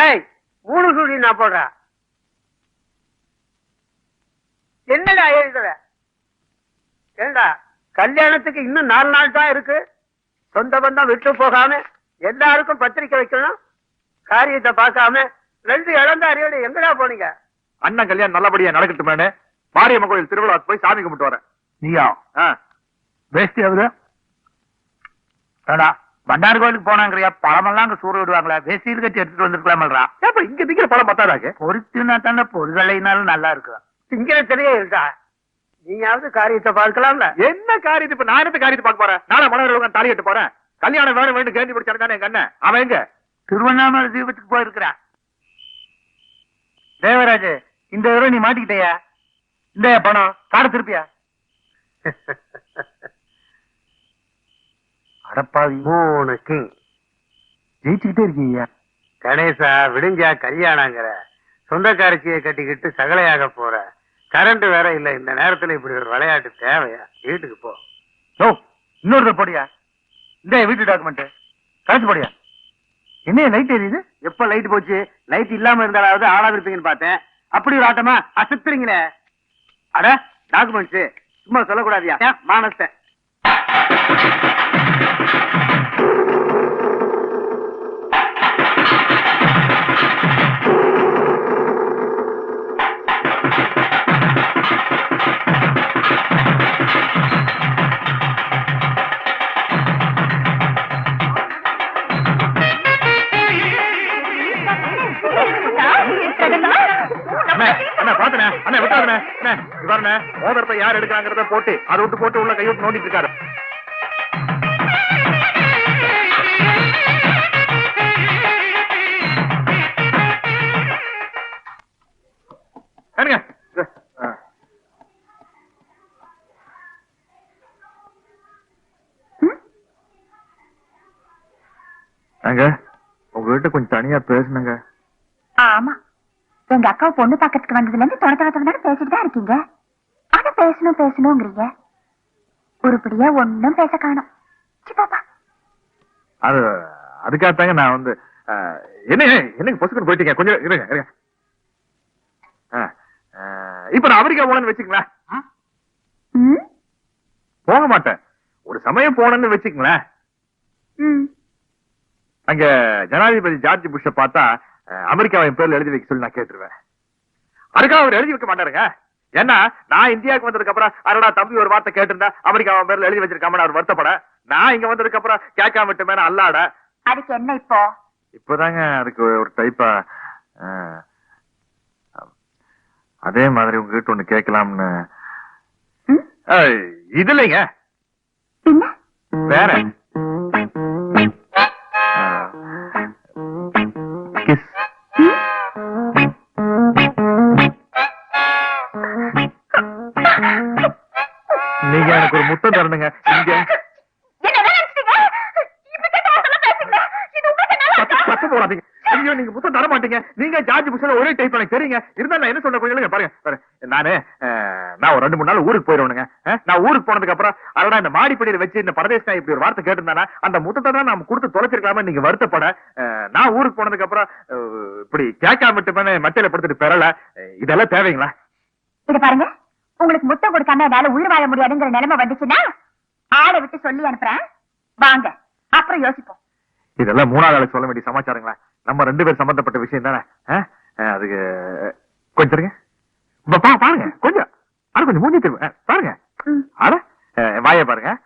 டேய் மூணு சூடி நான் போடுறேன் என்னடா எழுதுற? ஏண்டா கல்யாணத்துக்கு இன்னும் நாலு நாள் தான் இருக்கு. சொந்த பந்தம் விட்டு போகாம எல்லாருக்கும் பத்திரிக்கை வைக்கணும். காரியத்தை பார்க்காம ரெண்டு இழந்த அறிவோட எங்கடா போனீங்க? அண்ணன் கல்யாணம் நல்லபடியா நடக்கட்டுமேனு மாரியம்மன் கோயில் திருவிழா போய் சாமி கும்பிட்டு வரேன். நீயா. வேஷ்டி ஏடா பண்டார் கோயிலுக்கு போனாங்கறியா? பழமெல்லாம் அங்க சூற விடுவாங்களா? வேஷ்டியில் கட்டி எடுத்துட்டு வந்திருக்கலாமல்றா. ஏப்பா இங்க நிக்கிற பழம் பத்தாதாக்கு? பொறுத்துனா தானே பொருளைனாலும் நல்லா இருக்கு திங்கிறதுலயே இருக்கா? நீயாவது காரியத்தை பார்க்கலாம்ல. என்ன காரியத்தை? இப்ப நான் என்ன காரியத்தை பார்க்க போறேன்? நாளை மலர் தாலி கட்ட போறேன். கல்யாணம் வேணும் வேணும் கேள்வி பிடிச்சானே எங்க அண்ணன்? அவன் எங்க? திருவண்ணாமலை தீபத்துக்கு போயிருக்கிறான் தேவராஜ் இந்த தடவை நீ மாட்டிக்கிட்டயா? இந்த பணம்? காட திருப்பியா? அடப்பாவி. கிங் ஜெயிச்சுக்கிட்டே இருக்கீங்க. கணேசா விடிஞ்சா கல்யாணங்கிற. சொந்தக்காரச்சியை கட்டிக்கிட்டு சகலையாக போற. கரண்ட் வேற இல்ல இந்த நேரத்துல இப்படி ஒரு விளையாட்டு தேவையா? வீட்டுக்கு போ. ஓ இன்னொரு போடியா? இந்த வீட்டு டாக்குமெண்ட் கழிச்சு போடியா? என்ன லைட் எரியுது எப்ப லைட் போச்சு? லைட் இல்லாம இருந்தாலாவது ஆளா இருப்பீங்கன்னு பார்த்தேன். அப்படி ஒரு ஆட்டமா? அசத்துறீங்களே. அட டாக்குமெண்ட்ஸ் சும்மா சொல்லக்கூடாதியா? மானஸ்த அண்ணே, அண்ணே, யார் எடுக்கிறாங்கிறத போட்டு அதை விட்டு போட்டு உள்ள கையோட்டு நோண்டிட்டு இருக்காரு. ஏங்க, உங்ககிட்ட கொஞ்சம் தனியா பேசணுங்க. ஆமா. எங்க அக்கா பொண்ணு பாக்கிறதுக்கு வந்ததுல இருந்து பேசிட்டு தான் இருக்கீங்க? ஆனா பேசணும் பேசணுங்கிறீங்க. உருப்படியா ஒண்ணும் பேச காணோம். அது அதுக்காகத்தாங்க நான் வந்து என்ன என்னங்க பொசுக்குன்னு போயிட்டீங்க? கொஞ்சம் இருங்க இருங்க. இப்ப நான் அமெரிக்கா போனேன்னு வச்சுங்களேன் ம்? போக மாட்டேன். ஒரு சமயம் போனேன்னு வச்சுங்களேன் ம். அங்க ஜனாதிபதி ஜார்ஜ் புஷ்ஷ பார்த்தா அமெரிக்காவை என் பேர்ல எழுதி வைக்க சொல்லி நான் கேட்டுருவேன். அதுக்காக அவர் எழுதி வைக்க மாட்டாருங்க. ஏன்னா நான் இந்தியாவுக்கு வந்ததுக்கு அப்புறம் அடடா தம்பி ஒரு வார்த்தை கேட்டிருந்தா அமெரிக்கா பேர்ல எழுதி வச்சிருக்காம அவர் வருத்தப்பட. நான் இங்க வந்ததுக்கு அப்புறம் கேட்காம விட்டுமே அல்லாட. அதுக்கு என்ன இப்போ? இப்பதாங்க அதுக்கு ஒரு டைப்பா அதே மாதிரி உங்ககிட்ட ஒண்ணு கேட்கலாம்னு. இது இல்லைங்க. வேற. நீங்க எனக்கு ஒரு முத்தம் தரணுங்க. இங்க. பத்து போடாதீங்க. ஐயோ நீங்க முத்தம் தர மாட்டீங்க. நீங்க ஜார்ஜ் புஷ்ல ஒரே டைப் எனக்கு தெரியுங்க இருந்தா நான் என்ன சொல்ல கொஞ்சம் பாருங்க. நானு நான் ஒரு ரெண்டு மூணு நாள் ஊருக்கு போயிடுவேனுங்க அஹ், நான் ஊருக்கு போனதுக்கு அப்புறம் அதோட இந்த மாடிப்படியில வச்சு இந்த பரதேச இப்படி ஒரு வார்த்தை கேட்டிருந்தானா? அந்த முத்தத்தை தான் நான் கொடுத்து தொலைச்சிருக்கலாமே நீங்க வருத்தப்பட. நான் ஊருக்கு போனதுக்கு அப்புறம் இப்படி கேட்காம விட்டுமே மட்டையில படுத்துட்டு பெறல. இதெல்லாம் தேவைங்களா? இது பாருங்க. உங்களுக்கு முத்தம் கொடுக்காம என்னால உயிர் வாழ முடியாதுங்கிற நிலைமை வந்துச்சுன்னா ஆளை விட்டு சொல்லி அனுப்புறேன். வாங்க. அப்புறம் யோசிப்போம். இதெல்லாம் மூணாவது ஆளுக்கு சொல்ல வேண்டிய சமாச்சாரங்களா? நம்ம ரெண்டு பேர் சம்பந்தப்பட்ட விஷயம் தானே? அதுக்கு கொஞ்சம் பா- பாருங்க. கொஞ்சம். அது கொஞ்சம் மூஞ்சி திரும்ப பாருங்க. அட அஹ், வாயை பாருங்க.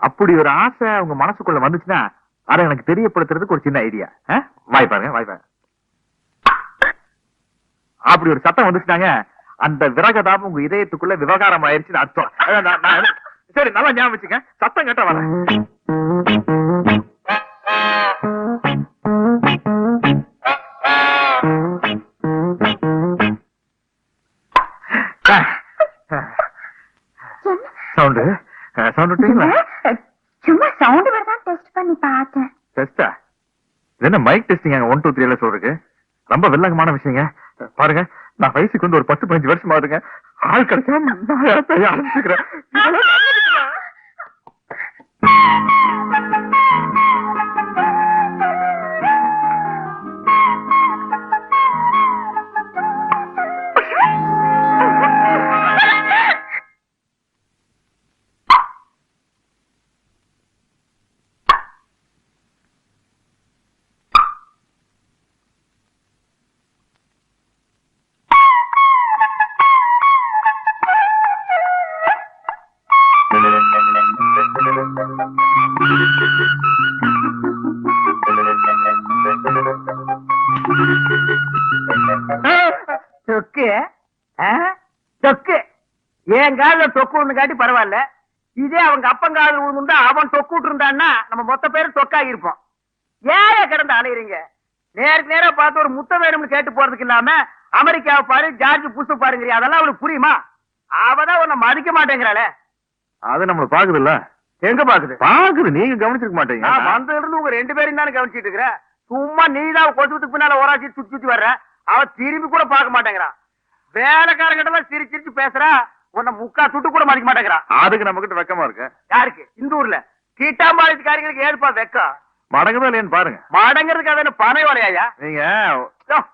அப்படி ஒரு ஆசை உங்க மனசுக்குள்ள வந்துச்சுன்னா அதை எனக்கு தெரியப்படுத்துறதுக்கு ஒரு சின்ன ஐடியா வாய் பாருங்க வாய் பாருங்க. அப்படி ஒரு சத்தம் வந்துச்சுனாங்க அந்த விரகதாபம் உங்க இதயத்துக்குள்ள விவகாரம் ஆயிருச்சுன்னு அர்த்தம் சரி நல்லா ஞாபகம் வச்சுங்க. சத்தம் கேட்டா வரேன். சவுண்டு? சவுண்ட் விட்டீங்களா சும்மா சவுண்ட் வரதான் டெஸ்ட் பண்ணி பார்த்தேன். டெஸ்டா இது என்ன மைக் டெஸ்டிங் ஒன் டூ த்ரீல சொல்றதுக்கு? ரொம்ப வில்லங்கமான விஷயங்க. பாருங்க. வயசுக்கு வந்து ஒரு பத்து பதினஞ்சு வருஷம் ஆகுதுங்க ஆள் கிடைக்காம நான் ஆரம்பிச்சுக்கிறேன் என் காதுல தொக்கு ஒண்ணு காட்டி பரவாயில்ல. இதே அவங்க அப்பன் காதுல விழுந்துட்டா அவன் தொக்கு விட்டு இருந்தான்னா நம்ம மொத்த பேரும் தொக்காகி இருப்போம் ஏன் கிடந்து அலையுறீங்க. நேருக்கு நேரா பார்த்து ஒரு முத்தம் வேணும்னு கேட்டு போறதுக்கு இல்லாம அமெரிக்காவை பாரு ஜார்ஜ் புஷ் பாருங்க அதெல்லாம் அவளுக்கு புரியுமா? அவதான் உன்னை மதிக்க மாட்டேங்கிறாளே. அது நம்மள பாக்குது இல்ல எங்க பாக்குது? பாக்குது நீங்க கவனிச்சிருக்க மாட்டீங்க. நான் வந்ததுல இருந்து உங்க ரெண்டு பேரும் தானே கவனிச்சிட்டு இருக்கிறேன் சும்மா நீ தான் கொசுவத்துக்கு பின்னால ஓராச்சி சுத்தி சுத்தி வர்ற? அவ திரும்பி கூட பார்க்க மாட்டேங்கிறான் வேலைக்காரங்கிட்ட எல்லாம் சிரிச்சு சிரிச்சு பேசுறா. உன்னை முக்கா துட்டு கூட மதிக்க மாட்டேங்கிறான் அதுக்கு நம்ம கிட்ட வெக்கமா இருக்கு? யாருக்கு? இந்த ஊர்ல. கீட்டாம்பாளையத்துக்காரங்களுக்கு ஏதுப்பா வெக்கம். மடங்குதா இல்லையான்னு பாருங்க. மடங்கிறதுக்கு அது என்ன பனை வலையா நீங்க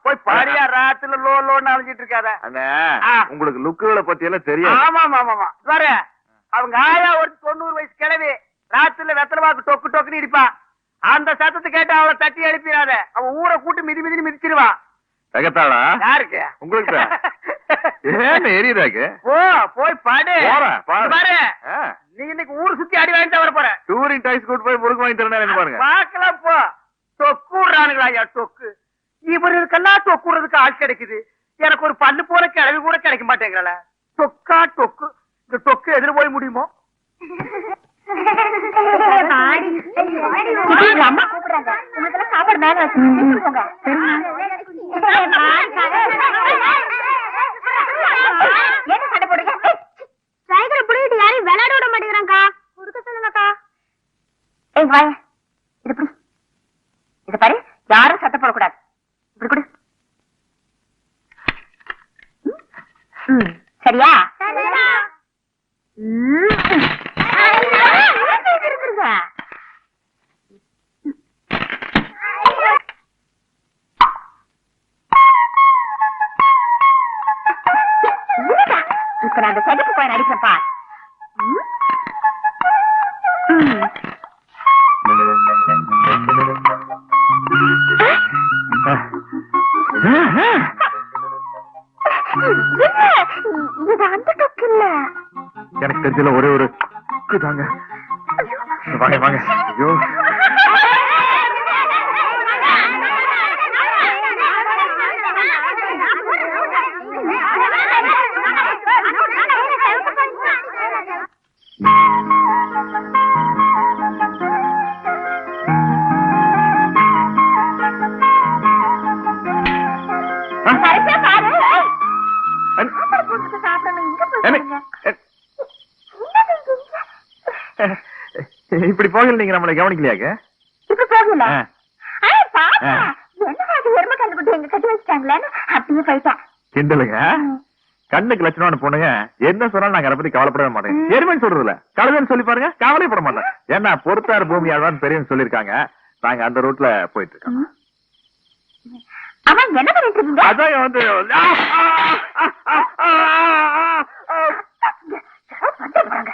போய் பாடியா ராத்துல லோ லோன்னு அலைஞ்சிட்டு இருக்காத. உங்களுக்கு லுக்குகளை பத்தி எல்லாம் தெரியாது. ஆமா ஆமா ஆமா வர அவங்க ஆயா ஒரு தொண்ணூறு வயசு கிழவி. ராத்திரில வெத்தலை வாக்கு டொக்கு டொக்குன்னு இடிப்பா. அந்த சத்தத்தை கேட்டு அவளை தட்டி எழுப்பிடாத. அவன் ஊரை கூட்டி மிதி மிதி மிதிச்சிருவா. தகத்தாளா? யாருக்கு? உங்களுக்கு. ஏன்னு எரியுதாக்கு போ போய் பாடு. பாரு. நீ இன்னைக்கு ஊர் சுத்தி அடி வாங்கிட்டு வர போற. டூரிங் டைஸ் கூட்டு போய் முறுக்கு வாங்கி தரேன் பாருங்க. பாக்கலாம் போ. தொக்கு விடுறானுங்களா ஐயா தொக்கு. இவருக்கெல்லாம் தொக்கு விடுறதுக்கு ஆள் கிடைக்குது. எனக்கு ஒரு பல்லு போல கிளவி கூட கிடைக்க மாட்டேங்கிறல. தொக்கா தொக்கு. இந்த தொக்கு எதிர போய் முடியுமோ? சாப்பாடு மேல வச்சு என்ன சண்டை போடுறீங்க சைக்கிள் புடிக்கிட்டு யாரையும் விளையாட விட மாட்டேங்கிறாங்கக்கா கொடுக்க சொல்லுங்கக்கா எங்க வாய இது புடி இது பாரு யாரும் சத்தம் போடக்கூடாது இப்படி கொடு ம், சரியா. இப்ப நான் அந்த செதுப்பு போய் நடிக்கிறப்பா இது அந்த டொக்கு இல்ல. எனக்கு தெரிஞ்சல ஒரே ஒரு லுக்கு தாங்க. வாங்க வாங்க. ஐயோ. ஆ? இப்படி போகல நீங்க நம்மளை கவனிக்கலையாக்க? இப்படி போகல கிண்டலுங்க? கண்ணுக்கு லட்சணம் பொண்ணுங்க என்ன சொன்னாலும் நாங்க அதை பத்தி கவலைப்படவே மாட்டேன் எருமைன்னு சொல்றது இல்ல கழுதைன்னு சொல்லி பாருங்க கவலைப்பட மாட்டேன் ஏன்னா பொறுத்தார் பூமி பெரியவங்க சொல்லிருக்காங்க நாங்க அந்த ரூட்ல போயிட்டு இருக்கோம். ஆமா என்ன பண்ணிட்டு இருக்கீங்க அதான் வந்து பாருங்க.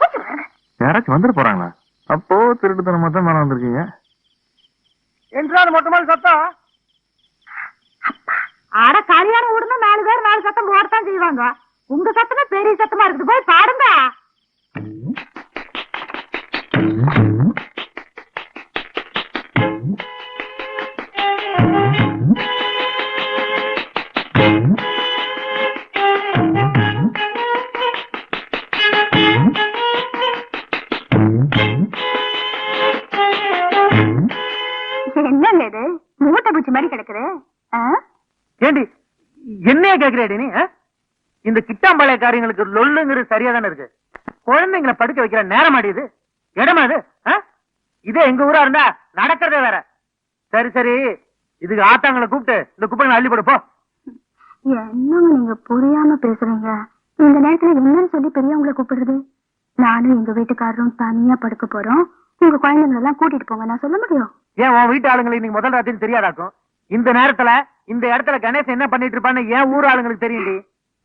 பாருங்க. யாராச்சும் வந்துட போறாங்களா? அப்போ திருட்டுத்தனமா தான் மேல வந்திருக்கீங்க. என்றாலும் மொத்தமாக சத்தம். அட கல்யாணம் விடுனா நாலு பேர் நாலு சத்தம் போடத்தான் செய்வாங்க. உங்க சத்தமே பெரிய சத்தமா இருக்குது. போய் பாடுங்க என்னைய கேக்குறேடி நீ? இந்த கிட்டாம்பாளைய காரியங்களுக்கு லொல்லுங்கிறது சரியா தானே இருக்கு? குழந்தைங்களை படுக்க வைக்கிற நேரம் இது. இடமா ஆ? இதே எங்க ஊரா இருந்தா நடக்கிறதே வேற. சரி சரி. இதுக்கு ஆத்தாங்களை கூப்பிட்டு இந்த குப்பைகளை அள்ளி போடு போ. என்னங்க நீங்க புரியாம பேசுறீங்க? இந்த நேரத்துல என்னன்னு சொல்லி பெரியவங்களை கூப்பிடுறது? நானும் எங்க வீட்டுக்காரரும் தனியா படுக்க போறோம். உங்க குழந்தைங்க எல்லாம் கூட்டிட்டு போங்க. நான் சொல்ல முடியும்? ஏன் உன் வீட்டு ஆளுங்களுக்கு இன்னைக்கு முதல் ராத்திரி தெரியாதாக்கும்? இந்த நேரத்துல இந்த இடத்துல கணேசன் என்ன பண்ணிட்டு இருப்பான்னு ஏன் ஊர் ஆளுங்களுக்கு தெரியும்டி.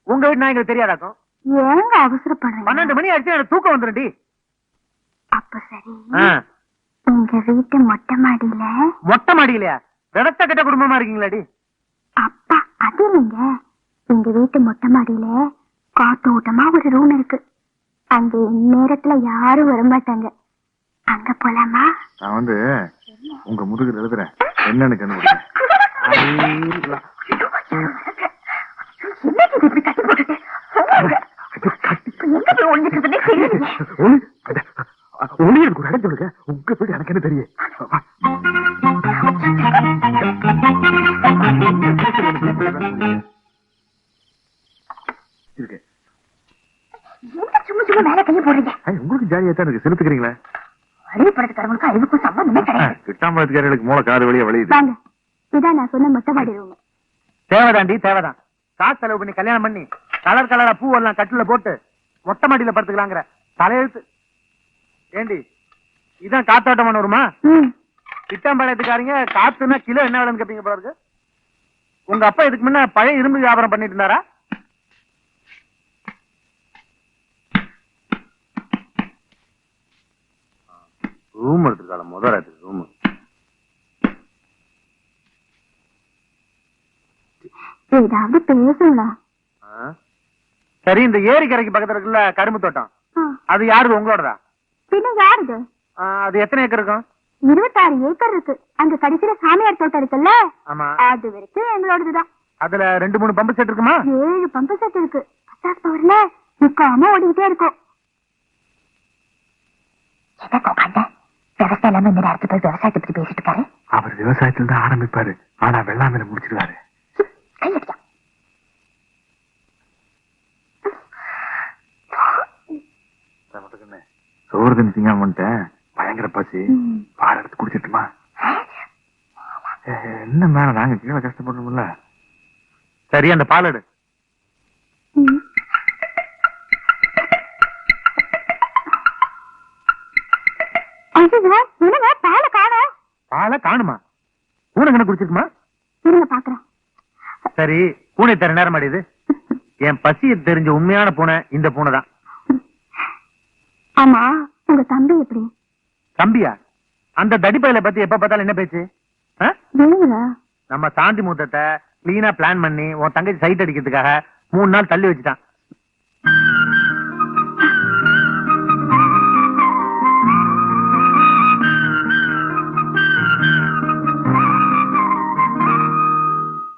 உங்க வீட்டு நாய்களுக்கு தெரியாதாக்கும்? ஏங்க அவசரப்படுறீங்க? பன்னெண்டு மணி ஆயிடுச்சு எனக்கு தூக்கம் வந்துரும்டி. அப்ப சரி. ஆ. எங்க வீட்டு மொட்டை மாடியில? மொட்டை மாடியிலையா? விடத்த கட்ட குடும்பமா இருக்கீங்களாடி? அப்பா அது இல்லைங்க. எங்க வீட்டு மொட்டை மாடியில காத்தோட்டமா ஒரு ரூம் இருக்கு. அங்க நேரத்துல யாரும் வரமாட்டாங்க. அங்க போலாமா? நான் வந்து உங்க முதுகுல எழுதுறேன். என்னன்னு கண்டுபிடிக்கிறேன் ஐயோ, என்னது இது இப்படி கட்டி போட்டுட்டு ஐயோ, கட்டி- இப்ப எங்க போய் ஒளிஞ்சிட்டு தெரியல ஒளி ஒளி எனக்கு ஒரு இடம் சொல்லுங்க உங்க வீடு எனக்கு என்ன தெரியும் உங்களுக்கு ஜாலியா தான் இருக்கு. செலுத்துக்கிறீங்களா? அறிவு படத்துக்காரங்களுக்கும் அறிவுக்கும் சம்பந்தமே கிடையாது. கிட்டாம்பழத்துக்காரர்களுக்கு மூளை காது வழியா வாங்க. இதான் நான் சொன்ன மொட்டை மாடி ரூம் தேவைதாண்டி தேவைதான். காசு செலவு பண்ணி கல்யாணம் பண்ணி கலர் கலரா பூ எல்லாம் கட்டில போட்டு மொட்டை மாடியில படுத்துக்கலாங்கிற. தலையெழுத்து. ஏண்டி இதான் காத்தோட்டம் வருமா திட்டம்பாளையத்துக்காரங்க காத்துனா கிலோ என்ன விலைன்னு கேப்பீங்க போல இருக்கு? உங்க அப்பா இதுக்கு முன்ன பழைய இரும்பு வியாபாரம் பண்ணிட்டு இருந்தாரா? ரூம் எடுத்துருக்காள முதல் ராத்திரி ரூம் ஏதாவது பேசுங்களா சரி இந்த ஏரி கரைக்கு பக்கத்துல இருக்குல்ல கரும்பு தோட்டம். அது யாருது உங்களோடதா? பின்ன யாருது? அது எத்தனை ஏக்கர் இருக்கும்? இருபத்தாறு ஏக்கர் இருக்கு. அங்க கடைசியில சாமியார் தோட்டம் இருக்குல்ல? ஆமா. அது வரைக்கும் எங்களோடதுதான். அதுல ரெண்டு மூணு பம்பு செட் இருக்குமா? ஏழு பம்பு செட் இருக்கு. பத்தாஸ் பவர்ல நிக்காம ஓடிக்கிட்டே இருக்கும். விவசாயம் இல்லாம இந்த நேரத்துக்கு போய் விவசாயத்தை பத்தி பேசிட்டு இருக்காரு? அவர் விவசாயத்துல தான் ஆரம்பிப்பாரு. ஆனா வெள்ளாமையில முடிச்சிருவாரு. கையடிக்கா சோறு தண்ணி திங்காம வந்துட்டேன் பயங்கர பசி. பால் எடுத்து குடிச்சிட்டுமா? என்ன மேல? நாங்க கீழே கஷ்டப்படுறோம்ல சரி அந்த பால் எடு. பால காணோம். பாலை காணுமா? பூனை கண்ணு குடிச்சிருக்குமா? இருங்க பாக்குறேன் சரி பூனை தர நேரம் அடியுது என் பசியை தெரிஞ்ச உண்மையான பூனை இந்த பூனை தான். ஆமா உங்க தம்பி எப்படி? தம்பியா? அந்த தடிப்பையில பத்தி எப்ப பார்த்தாலும் என்ன பேச்சு? நம்ம சாந்தி முகூர்த்தத்தை கிளீனா பிளான் பண்ணி உன் தங்கச்சி சைட் அடிக்கிறதுக்காக மூணு நாள் தள்ளி வச்சுட்டான்.